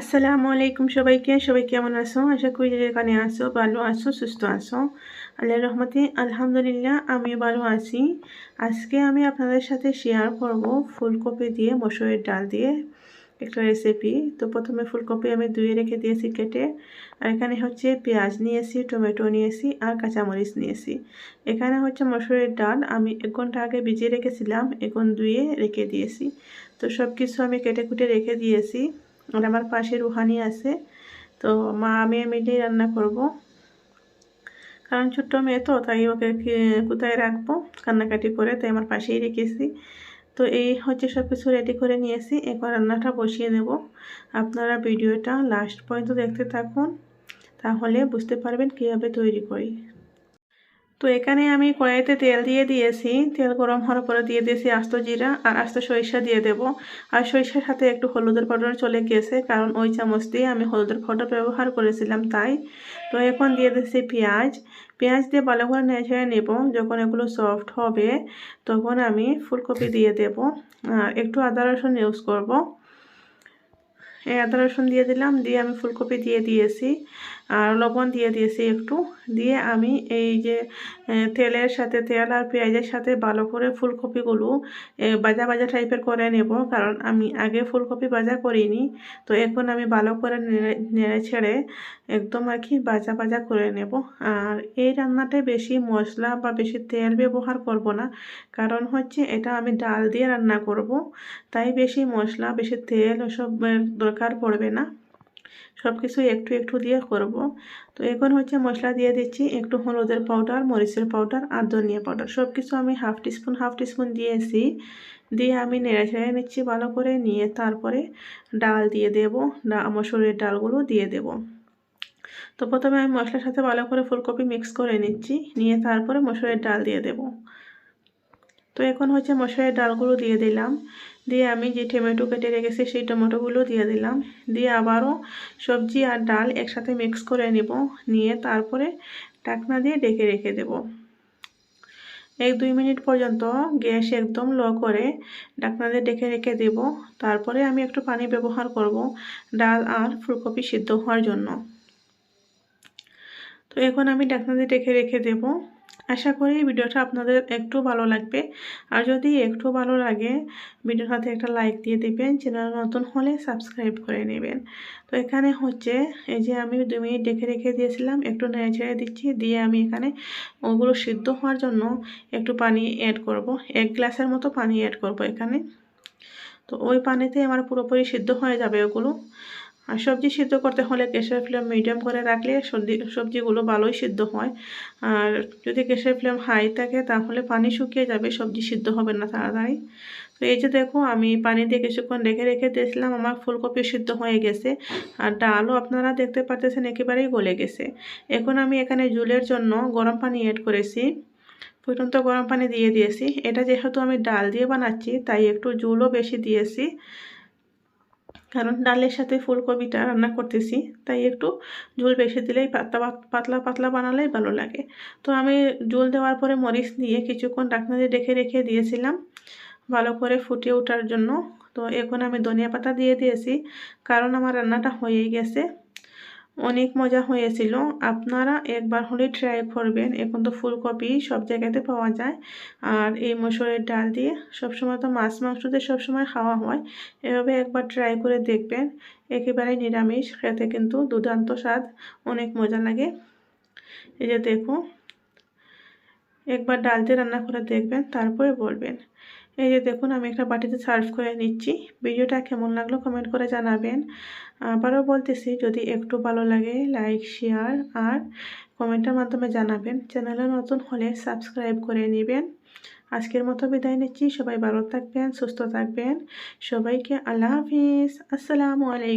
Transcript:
আসসালামু আলাইকুম সবাইকে। সবাই কেমন আছো? আশা করি যেখানে আছো, ভালো আছো, সুস্থ আছো। আল্লাহ রহমতে আলহামদুলিল্লাহ আমি ভালো আছি। আজকে আমি আপনাদের সাথে শেয়ার করব ফুলকপি দিয়ে মসুরের ডাল দিয়ে একটা রেসিপি তো প্রথমে ফুলকপি আমি ধুয়ে রেখে দিয়েছি কেটে। আর এখানে হচ্ছে পেঁয়াজ নিয়েছি, টমেটো নিয়েছি আর কাঁচামরিচ নিয়েছি। এখানে হচ্ছে মসুরের ডাল আমি এক ঘণ্টা আগে ভিজিয়ে রেখেছিলাম, এখন ধুয়ে রেখে দিয়েছি। তো সব কিছু আমি কেটে কুটে রেখে দিয়েছি। আর আমার পাশে রুহানি আছে। তো মা, আমি মিলেই রান্না করব। কারণ ছোট্ট মেয়ে তো, তাই ওকে কোথায় রাখব? কান্নাকাটি করে তাই আমার পাশেই রেখেছি। তো এই হচ্ছে সব কিছু রেডি করে নিয়েছি। এবার রান্নাটা বসিয়ে নেব আপনারা ভিডিওটা লাস্ট পর্যন্ত দেখতে থাকুন। তাহলে বুঝতে পারবেন কীভাবে তৈরি করি। তো এখানে আমি কড়াইতে তেল দিয়ে দিয়েছি। তেল গরম হওয়ার পরে দিয়ে দিয়েছি আস্ত জিরা আর আস্ত সরিষা দিয়ে দেব। আর সরিষার সাথে একটু হলুদের পাউডার চলে গিয়েছে, কারণ ওই চামচ দিয়ে আমি হলুদের পাউডার ব্যবহার করেছিলাম তাই। তো এখন দিয়ে দিয়েছি পেঁয়াজ। পেঁয়াজ দিয়ে ভালো করে নেড়ে নেব, যখন এগুলো সফট হবে, তখন আমি ফুলকপি দিয়ে দেব। আর একটু আদা রসুন ইউজ করব। আদা রসুন দিয়ে দিলাম, দিয়ে আমি ফুলকপি দিয়ে দিয়েছি। আর লবণ দিয়ে দিয়েছি একটু। দিয়ে আমি এই যে তেলের সাথে, তেল আর পেঁয়াজের সাথে ভালো করে ফুলকপিগুলো বাজা বাজা টাইপের করে নেব। কারণ আমি আগে ফুলকপি বাজা করিনি। তো এখন আমি ভালো করে নেড়ে ছেড়ে একদম আর কি বাজা বাজা করে নেব। আর এই রান্নাটায় বেশি মশলা বা বেশি তেল ব্যবহার করব না। কারণ হচ্ছে এটা আমি ডাল দিয়ে রান্না করব। তাই বেশি মশলা, বেশি তেল ওসব দরকার পড়বে না। সব কিছু একটু একটু দিয়ে করব। তো এখন হচ্ছে মশলা দিয়ে দিচ্ছি একটু হলুদের পাউডার মরিচের পাউডার আর ধনিয়া পাউডার সব কিছু আমি হাফ টিস্পুন হাফ টিস্পুন দিয়েছি। দিয়ে আমি নেড়ে ছেড়ে নিচ্ছি ভালো করে। নিয়ে তারপরে ডাল দিয়ে দেব। মসুরের ডালগুলো দিয়ে দেব। তো প্রথমে আমি মশলার সাথে ভালো করে ফুলকপি মিক্স করে নিচ্ছি। নিয়ে তারপরে মসুরের ডাল দিয়ে দেব। তো এখন হচ্ছে মশলার ডালগুলো দিয়ে দিলাম। দিয়ে আমি যে টমেটো কেটে রেখেছি সেই টমেটোগুলো দিয়ে দিলাম। দিয়ে আবারও সবজি আর ডাল একসাথে মিক্স করে নেব। নিয়ে তারপরে টাকনা দিয়ে ডেকে রেখে দেব। এক দুই মিনিট পর্যন্ত গ্যাস একদম লো করে ডাকনা দিয়ে ডেকে রেখে দেব। তারপরে আমি একটু পানি ব্যবহার করব ডাল আর ফুলকপি সিদ্ধ হওয়ার জন্য। তো এখন আমি ডাকনা দিয়ে ডেকে রেখে দেবো। আশা করি ভিডিওটা আপনাদের একটু ভালো লাগবে। আর যদি একটু ভালো লাগে, ভিডিওর সাথে একটা লাইক দিয়ে দেবেন, চ্যানেল নতুন হলে সাবস্ক্রাইব করে নেবেন। তো এখানে হচ্ছে, এই যে আমি দু মিনিট ডেকে রেখে দিয়েছিলাম, একটু নেড়ে ছেড়ে দিচ্ছি, দিয়ে আমি এখানে ওগুলো সিদ্ধ হওয়ার জন্য একটু পানি অ্যাড করব। এক গ্লাসের মতো পানি অ্যাড করব এখানে। তো ওই পানিতে আমার পুরোপুরি সিদ্ধ হয়ে যাবে ওগুলো। আর সবজি সিদ্ধ করতে হলে গ্যাসের ফ্লেম মিডিয়াম করে রাখলে সবজি, সবজিগুলো ভালোই সিদ্ধ হয়। আর যদি গ্যাসের ফ্লেম হাই থাকে তাহলে পানি শুকিয়ে যাবে, সবজি সিদ্ধ হবে না তাড়াতাড়ি। তো এই যে দেখো, আমি পানি দিয়ে কিছুক্ষণ রেখে রেখে দিয়েছিলাম, আমার ফুলকপি সিদ্ধ হয়ে গেছে। আর ডালও আপনারা দেখতে পাচ্ছেন একেবারেই গলে গেছে। এখন আমি এখানে জুলের জন্য গরম পানি অ্যাড করেছি। ফুটন্ত গরম পানি দিয়ে দিয়েছি। এটা যেহেতু আমি ডাল দিয়ে বানাচ্ছি, তাই একটু জুলও বেশি দিয়েছি। কারণ ডালের সাথে ফুলকপিটা রান্না করতেছি, তাই একটু ঝোল বেশি দিলেই পাতলা পাতলা পাতলা বানালেই ভালো লাগে। তো আমি ঝোল দেওয়ার পরে মরিচ দিয়ে কিছুক্ষণ ডাকনা দিয়ে রেখে রেখে দিয়েছিলাম ভালো করে ফুটিয়ে ওঠার জন্য। তো এখন আমি ধনিয়া পাতা দিয়ে দিয়েছি, কারণ আমার রান্নাটা হয়েই গেছে। অনেক মজা হয়েছিল। আপনারা একবার হলে ট্রাই করবেন। এখন তো ফুলকপি সব জায়গাতে পাওয়া যায়। আর এই মসুরের ডাল দিয়ে সবসময় তো মাছ মাংস দিয়ে সবসময় খাওয়া হয়। এভাবে একবার ট্রাই করে দেখবেন। একেবারে নিরামিষ, খেতে কিন্তু দুর্দান্ত স্বাদ। অনেক মজা লাগে। এই যে দেখো একবার ডাল দিয়ে রান্না করে দেখবেন, তারপরে বলবেন। এই যে দেখুন, আমি একটা বাটিতে সার্ভ করে নিচ্ছি। ভিডিওটা কেমন লাগল কমেন্ট করে জানাবেন। আবারও বলতেছি, যদি একটু ভালো লাগে, লাইক, শেয়ার আর কমেন্টের মাধ্যমে জানাবেন। চ্যানেলে নতুন হলে সাবস্ক্রাইব করে নেবেন। আজকের মতো বিদায় নিচ্ছি। সবাই ভালো থাকবেন, সুস্থ থাকবেন। সবাইকে আল্লাহ হাফিজ। আসসালামু আলাইকুম।